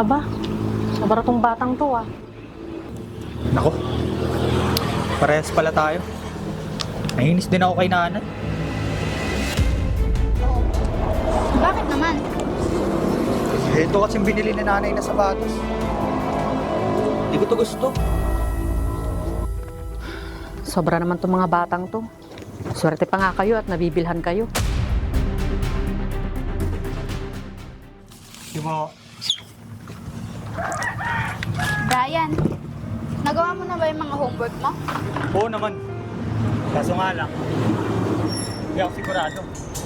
Aba, sobra tong batang to ah. Nako. Parehas pala tayo. Nainis din ako kay nanay. Oo. Bakit naman? Ito kasing binili ni nanay na sapatos. Hindi ko to gusto. Sobra naman tong mga batang to. Swerte pa nga kayo at nabibilhan kayo. Di mo, Brian, nagawa mo na ba yung mga homework mo? oo naman. Kaso nga lang, hindi ako sigurado.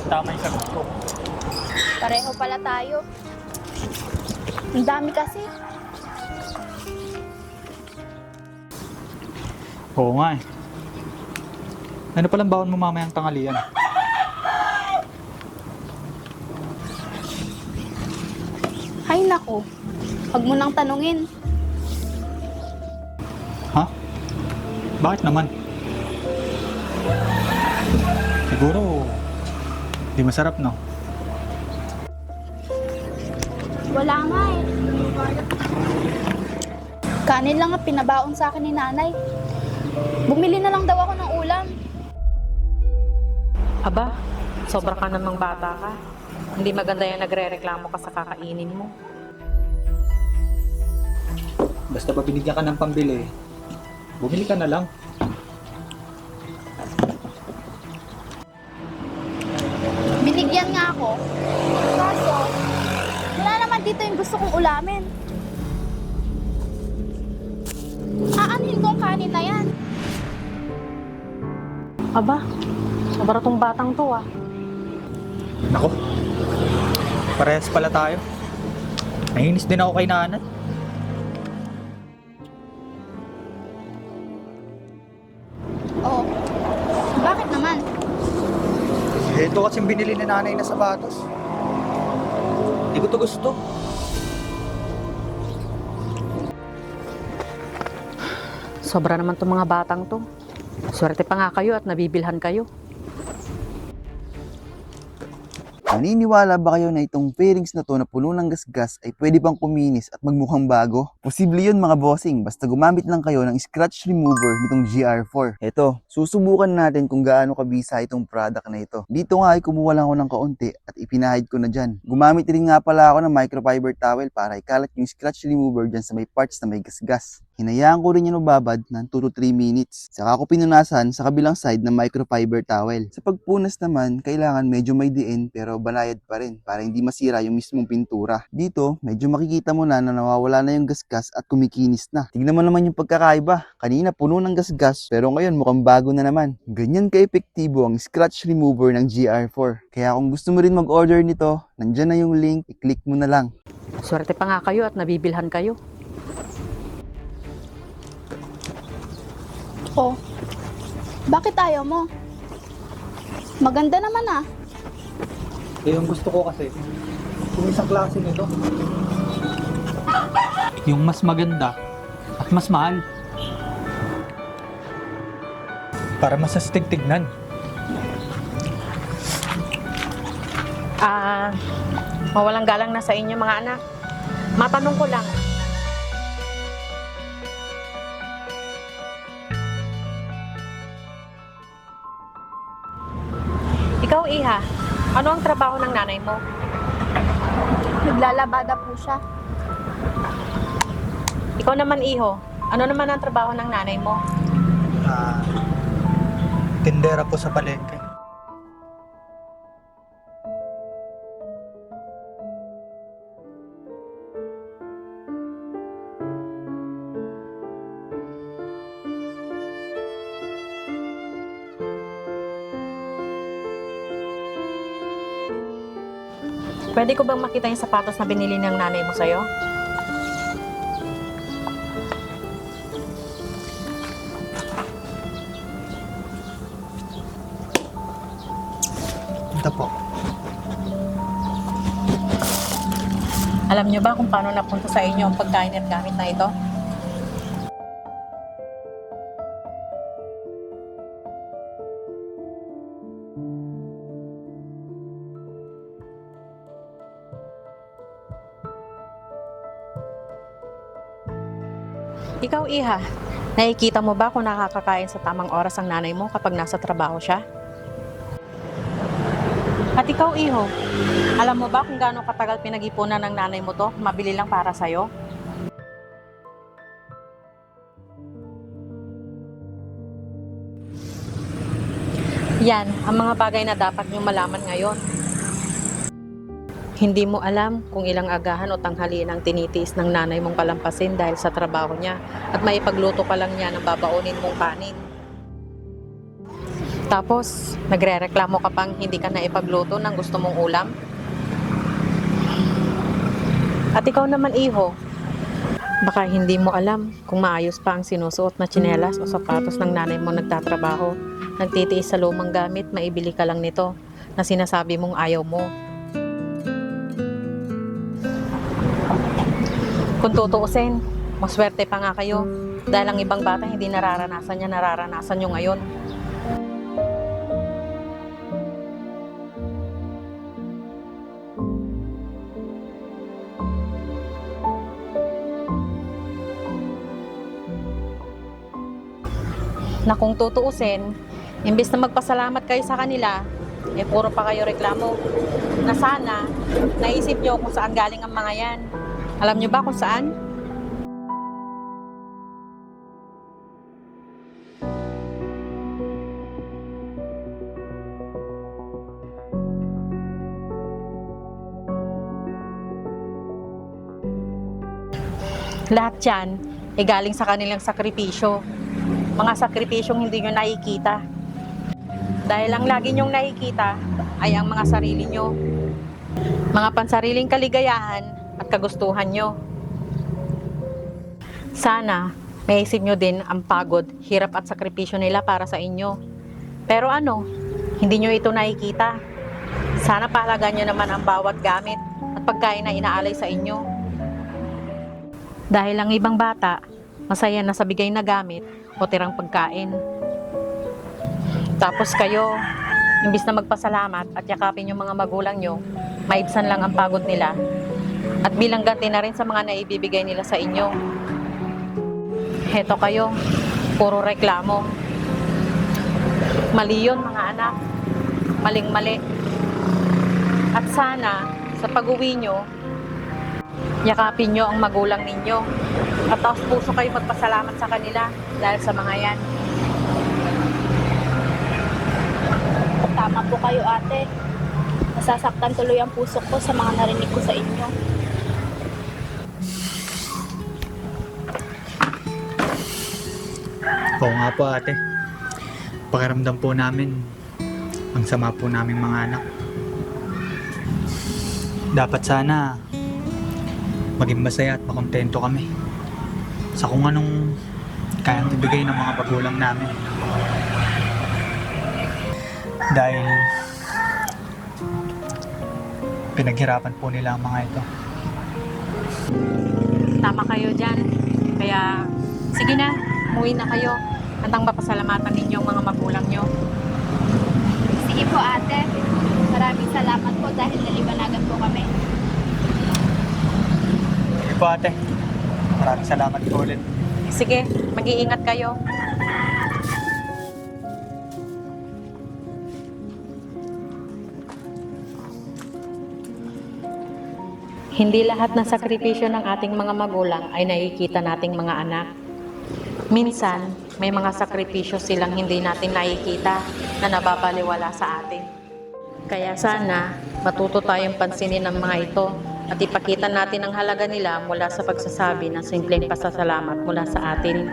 Tama yung sagot ko. Pareho pala tayo. Ang dami kasi. Oo nga eh. Ano palang baon mo mamayang tangalian? Hay nako, huwag mo nang tanungin. Bakit naman? Siguro, di masarap no? Wala nga eh. Kanin lang ang pinabaon sa akin ni nanay. Bumili na lang daw ako ng ulam. Aba, sobra ka namang bata ka. Hindi maganda yung nagre-reklamo ka sa kakainin mo. Basta pa binigyan ka ng pambili, bumili ka na lang. Binigyan nga ako. Kaso, wala naman dito yung gusto kong ulamin. Aanin ko ang kanin na yan. Aba, sobra tong batang to ah. Nako. Parehas pala tayo. Nainis din ako kay nanay. Ito kasing binili ni nanay na sapatos. Hindi ko to gusto. Sobra naman tong mga batang to. Swerte pa nga kayo at nabibilhan kayo. Naniniwala ba kayo na itong fairings na to na puno ng gasgas ay pwede pang kuminis at magmukhang bago? Posible yun mga bossing, basta gumamit lang kayo ng scratch remover nitong GR4. Eto, susubukan natin kung gaano kabisa itong product na ito. Dito nga ay kumuha lang ako ng kaunti at ipinahid ko na dyan. Gumamit rin nga pala ako ng microfiber towel para ikalat yung scratch remover dyan sa may parts na may gasgas. Hinayaan ko rin yung mababad ng 2 to 3 minutes. Saka ko pinunasan sa kabilang side ng microfiber towel. Sa pagpunas naman, kailangan medyo may diin pero banayad pa rin para hindi masira yung mismong pintura. Dito, medyo makikita mo na na nawawala na yung gasgas at kumikinis na. Tignan mo naman yung pagkakaiba. Kanina puno ng gasgas pero ngayon mukhang bago na naman. Ganyan ka-epektibo ang scratch remover ng GR4. Kaya kung gusto mo rin mag-order nito, nandyan na yung link, i-click mo na lang. Swerte pa nga kayo at nabibilhan kayo. Oh. Bakit ayaw mo? Maganda naman ah. Eh, yung gusto ko kasi, yung isang klase nito. Yung mas maganda at mas mahal. Para mas astig tignan. Ah, mawalang galang na sa inyo mga anak. Matanong ko lang, Ikaw, Iha, ano ang trabaho ng nanay mo? Naglalabada po siya. Ikaw naman, Iho, ano naman ang trabaho ng nanay mo? Ah, tindera po sa palengke. Pwede ko bang makita yung sapatos na binili ng nanay mo sa'yo? Ito po. Alam niyo ba kung paano napunta sa inyo ang pagkain at gamit na ito? Ikaw, Iha, nakikita mo ba kung nakakakain sa tamang oras ang nanay mo kapag nasa trabaho siya? At ikaw, Iho, alam mo ba kung gaano katagal pinag-ipunan ng nanay mo to, mabili lang para sa'yo? Yan, ang mga bagay na dapat nyo malaman ngayon. Hindi mo alam kung ilang agahan o tanghalian ang tinitiis ng nanay mong palampasin dahil sa trabaho niya at maipagluto ka lang niya ng babaunin mong kanin. Tapos, nagre-reklamo ka pang hindi ka na ipagluto ng gusto mong ulam? At ikaw naman, iho, baka hindi mo alam kung maayos pa ang sinusuot na tsinelas o sapatos ng nanay mo nagtatrabaho. Nagtitiis sa lumang gamit, maibili ka lang nito na sinasabi mong ayaw mo. Kung tutuusin, maswerte pa nga kayo dahil ang ibang bata hindi nararanasan niya, nararanasan nyo ngayon. Na kung tutuusin, imbes na magpasalamat kayo sa kanila, eh puro pa kayo reklamo. Na sana, naisip nyo kung saan galing ang mga yan. Alam nyo ba kung saan? Lahat yan, eh galing sa kanilang sakripisyo. Mga sakripisyong hindi nyo nakikita. Dahil ang lagi nyong nakikita ay ang mga sarili nyo. Mga pansariling kaligayahan at kagustuhan nyo. Sana, maisip nyo din ang pagod, hirap at sakripisyo nila para sa inyo. Pero ano, hindi nyo ito nakikita. Sana pahalagan nyo naman ang bawat gamit at pagkain na inaalay sa inyo. Dahil ang ibang bata, masaya na sa bigay na gamit o tirang pagkain. Tapos kayo, imbis na magpasalamat at yakapin yung mga magulang nyo, maibsan lang ang pagod nila. At bilang ganti na rin sa mga naibibigay nila sa inyo. Heto kayo, puro reklamo. Mali yun mga anak. Maling-mali. At sana, sa pag-uwi nyo, yakapin nyo ang magulang ninyo. At taos puso kayo magpasalamat sa kanila dahil sa mga yan. Tama po kayo ate. Nasasaktan tuloy ang puso ko sa mga narinig ko sa inyo. Oo nga po ate. Pakiramdam po namin, ang sama po naming mga anak. Dapat sana maging masaya at makontento kami sa kung anong kayang ibigay ng mga pagulang namin. Dahil pinaghirapan po nila ang mga ito. Tama kayo dyan. Kaya, sige na, umuwi na kayo. Hantang mapasalamatan ninyo ang mga magulang nyo. Sige po ate. Maraming salamat po dahil naliwanagan po kami. Sige po ate. Maraming salamat po ulit. Sige, mag-iingat kayo. Hindi lahat ng sakripisyo ng ating mga magulang ay nakikita nating mga anak. Minsan, may mga sakripisyo silang hindi natin nakikita na nababaliwala sa atin. Kaya sana, matuto tayong pansinin ng mga ito at ipakita natin ang halaga nila mula sa pagsasabi ng simpleng pasasalamat mula sa atin.